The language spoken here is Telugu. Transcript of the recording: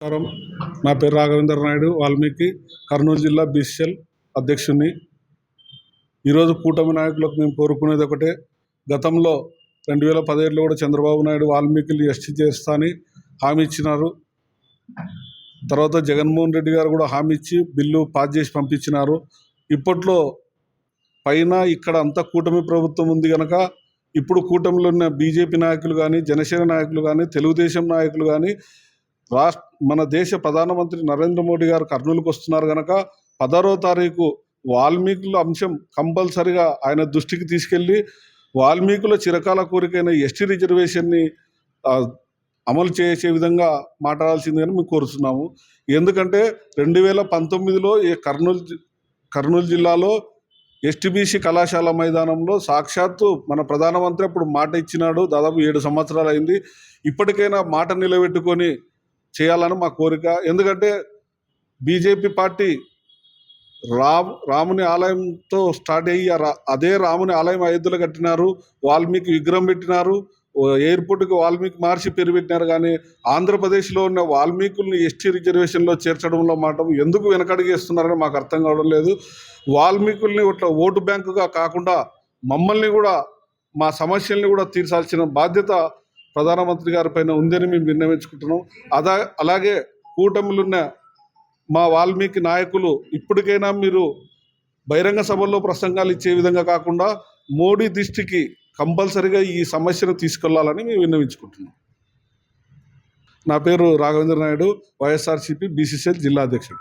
నమస్కారం. నా పేరు రాఘవేంద్ర నాయుడు వాల్మీకి కర్నూలు జిల్లా బీసీఎల్ అధ్యక్షుడిని ఈరోజు కూటమి నాయకులకు మేము కోరుకునేది ఒకటే గతంలో రెండు వేల పదిహేడులో కూడా చంద్రబాబు నాయుడు వాల్మీకిని ఎస్టీ చేస్తా అని హామీ ఇచ్చినారు. తర్వాత జగన్మోహన్ రెడ్డి గారు కూడా హామీ ఇచ్చి బిల్లు పాస్ చేసి పంపించినారు. ఇప్పట్లో పైన ఇక్కడ అంతా కూటమి ప్రభుత్వం ఉంది కనుక ఇప్పుడు కూటమిలో ఉన్న బీజేపీ నాయకులు కానీ జనసేన నాయకులు కానీ తెలుగుదేశం నాయకులు కానీ రాష్ట్ర మన దేశ ప్రధానమంత్రి నరేంద్ర మోడీ గారు కర్నూలుకు వస్తున్నారు కనుక పదహారో తారీఖు వాల్మీకుల అంశం కంపల్సరిగా ఆయన దృష్టికి తీసుకెళ్ళి వాల్మీకుల చిరకాల కోరికైన ఎస్టీ రిజర్వేషన్ని అమలు చేసే విధంగా మాట్లాడాల్సిందని మేము కోరుతున్నాము. ఎందుకంటే రెండు వేల పంతొమ్మిదిలో ఈ కర్నూలు కర్నూలు జిల్లాలో ఎస్టీబీసీ కళాశాల మైదానంలో సాక్షాత్తు మన ప్రధానమంత్రి అప్పుడు మాట ఇచ్చినాడు దాదాపు ఏడు సంవత్సరాలు అయింది ఇప్పటికైనా మాట నిలబెట్టుకొని చేయాలని మా కోరిక. ఎందుకంటే బీజేపీ పార్టీ రామ్ రాముని ఆలయంతో స్టార్ట్ అయ్యి ఆ రా- అదే రాముని ఆలయం అయోధ్యలో కట్టినారు. వాల్మీకి విగ్రహం పెట్టినారు. ఎయిర్పోర్ట్కి వాల్మీకి మార్చి పేరు పెట్టినారు. కానీ ఆంధ్రప్రదేశ్లో ఉన్న వాల్మీకుల్ని ఎస్టీ రిజర్వేషన్లో చేర్చడంలో మాట ఎందుకు వెనకడిగేస్తున్నారని మాకు అర్థం కావడం లేదు. వాల్మీకుల్ని ఇట్లా ఓటు బ్యాంకుగా కాకుండా మమ్మల్ని కూడా మా సమస్యల్ని కూడా తీర్చాల్సిన బాధ్యత ప్రధానమంత్రి గారి పైన ఉందని మేము విన్నవించుకుంటున్నాం. అదా అలాగే కూటమిలున్న మా వాల్మీకి నాయకులు ఇప్పటికైనా మీరు బహిరంగ సభల్లో ప్రసంగాలు ఇచ్చే విధంగా కాకుండా మోడీ దృష్టికి కంపల్సరిగా ఈ సమస్యను తీసుకెళ్ళాలని మేము విన్నవించుకుంటున్నాం. నా పేరు రాఘవేంద్ర నాయుడు వైఎస్ఆర్సీపీ బీసీసీఎల్ జిల్లా అధ్యక్షుడు.